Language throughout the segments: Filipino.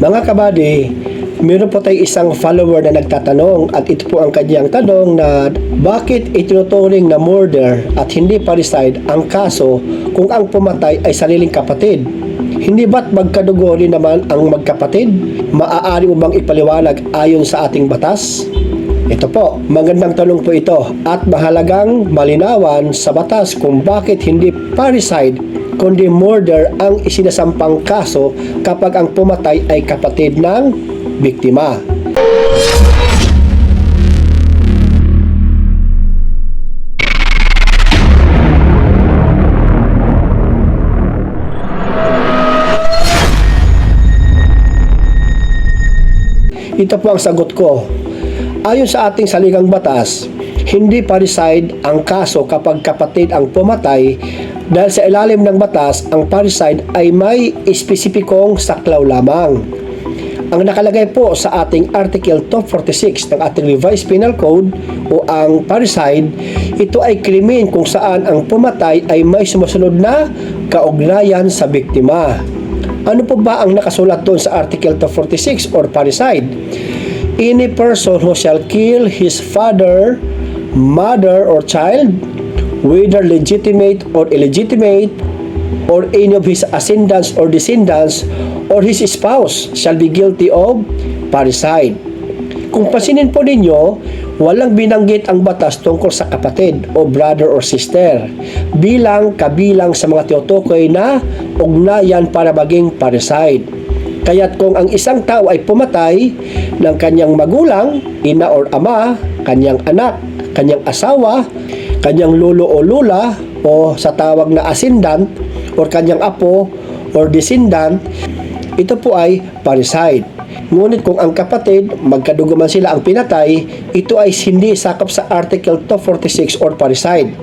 Mga kabady, meron po tayo isang follower na nagtatanong at ito po ang kanyang tanong na bakit itinuturing na murder at hindi parricide ang kaso kung ang pumatay ay sariling kapatid? Hindi ba't magkadugo naman ang magkapatid? Maaari mo bang ipaliwanag ayon sa ating batas? Ito po, magandang tanong po ito at mahalagang malinawan sa batas kung bakit hindi parricide kundi murder ang isinasampang kaso kapag ang pumatay ay kapatid ng biktima. Ito po ang sagot ko. Ayon sa ating saligang batas, hindi parricide ang kaso kapag kapatid ang pumatay dahil sa ilalim ng batas, ang parricide ay may espesipikong saklaw lamang. Ang nakalagay po sa ating Article 246 ng ating Revised Penal Code o ang parricide, ito ay krimen kung saan ang pumatay ay may sumusunod na kaugnayan sa biktima. Ano po ba ang nakasulat doon sa Article 246 or parricide? Any person who shall kill his father, mother, or child, whether legitimate or illegitimate, or any of his ascendants or descendants, or his spouse shall be guilty of parricide. Kung pasinin po ninyo, walang binanggit ang batas tungkol sa kapatid o brother or sister bilang kabilang sa mga tinutukoy na ugnayan para maging parricide. Kaya't kung ang isang tao ay pumatay ng kanyang magulang, ina or ama, kanyang anak, kanyang asawa, kanyang lolo o lula, o sa tawag na ascendant, or kanyang apo, or descendant, ito po ay parricide. Ngunit kung ang kapatid, magkadugo man sila ang pinatay, ito ay hindi sakop sa Article 246 or parricide.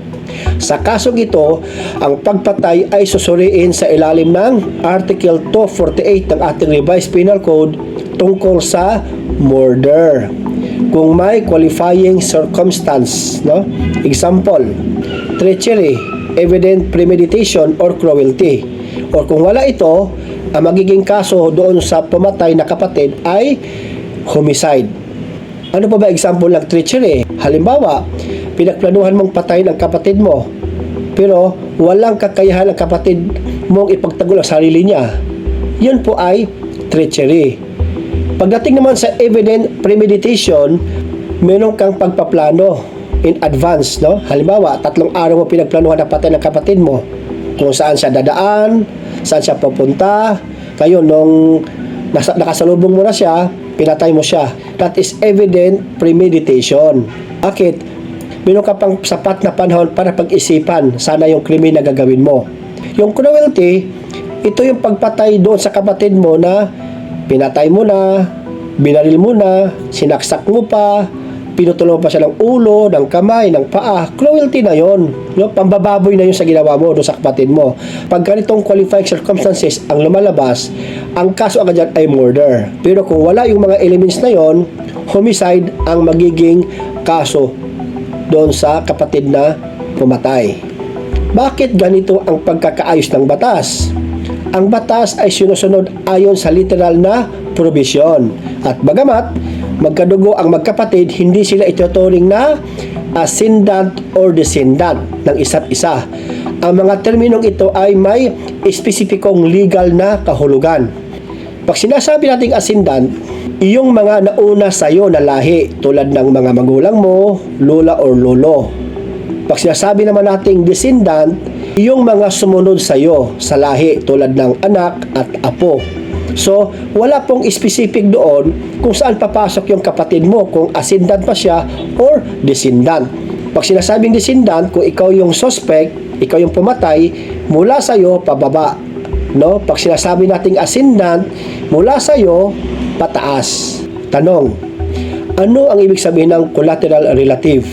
Sa kasong ito, ang pagpatay ay susuriin sa ilalim ng Article 248 ng ating Revised Penal Code tungkol sa murder. Kung may qualifying circumstance, no? Example, treachery, evident premeditation or cruelty. Or kung wala ito, ang magiging kaso doon sa pumatay na kapatid ay homicide. Ano pa ba example ng treachery? Halimbawa, pinagplanuhan mong patayin ang kapatid mo, pero walang kakayahan ang kapatid mong ipagtanggol ang sarili niya. Yun po ay treachery. Pagdating naman sa evident premeditation, meron kang pagpaplano in advance, no? Halimbawa, tatlong araw mo pinagplanuhan na patay ng kapatid mo. Kung saan siya dadaan, saan siya pupunta. Kayo, nung nasa, nakasalubong mo na siya, pinatay mo siya. That is evident premeditation. Bakit? Meron ka pang sapat na panahon para pag-isipan sana yung krimen na gagawin mo. Yung cruelty, ito yung pagpatay doon sa kapatid mo na pinatay mo na, binaril mo na, sinaksak mo pa, pinutulong pa siya ng ulo, ng kamay, ng paa. Cruelty na yon. No? Pambababoy na yun sa ginawa mo doon sa kapatid mo. Pag ganitong qualifying circumstances ang lumalabas, ang kaso agad dyan ay murder. Pero kung wala yung mga elements na yon, homicide ang magiging kaso doon sa kapatid na pumatay. Bakit ganito ang pagkakaayos ng batas? Ang batas ay sinusunod ayon sa literal na provision. At bagamat magkadugo ang magkapatid, hindi sila ituturing na ascendant or descendant ng isa't isa. Ang mga terminong ito ay may espesipikong legal na kahulugan. Pag sinasabi nating ascendant, iyong mga nauna sa iyo na lahi tulad ng mga magulang mo, lola or lolo. Pag sinasabi naman nating descendant, iyong mga sumunod sa iyo sa lahi tulad ng anak at apo. So, wala pong specific doon kung saan papasok yung kapatid mo, kung ascendant pa siya or descendant. Pag sinasabing descendant, kung ikaw yung suspect, ikaw yung pumatay, mula sa iyo pababa. No? Pag sinasabi nating ascendant, mula sa iyo pataas. Tanong, ano ang ibig sabihin ng collateral relative?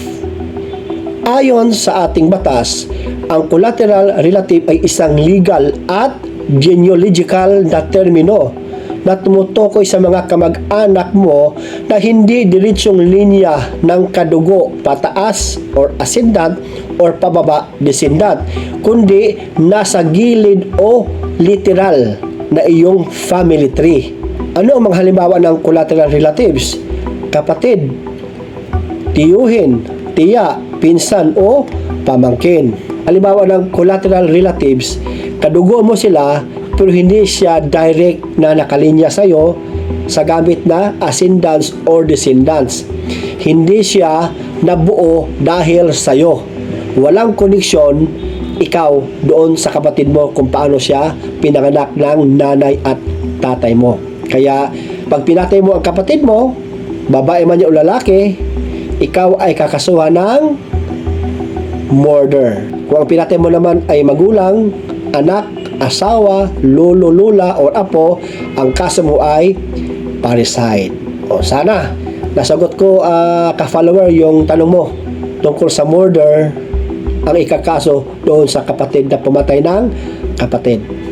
Ayon sa ating batas, ang collateral relative ay isang legal at genealogical na termino na tumutukoy sa mga kamag-anak mo na hindi diretsyong linya ng kadugo pataas or ascendant or pababa descendant kundi nasa gilid o literal na iyong family tree. Ano ang mga halimbawa ng collateral relatives? Kapatid, tiyuhin, tiya, pinsan o pamangkin. Halimbawa ng collateral relatives, kadugo mo sila pero hindi siya direct na nakalinya sa'yo sa gamit na ascendants or descendants. Hindi siya nabuo dahil sa'yo. Walang koneksyon ikaw doon sa kapatid mo kung paano siya pinanganak ng nanay at tatay mo. Kaya pag pinatay mo ang kapatid mo, babae man niya o lalaki, ikaw ay kakasuhan ng murder. Kung ang pinatay mo naman ay magulang, anak, asawa, lolo, lula, o apo, ang kaso mo ay parricide. O sana, nasagot ko ah, ka-follower yung tanong mo tungkol sa murder ang ikakaso doon sa kapatid na pumatay ng kapatid.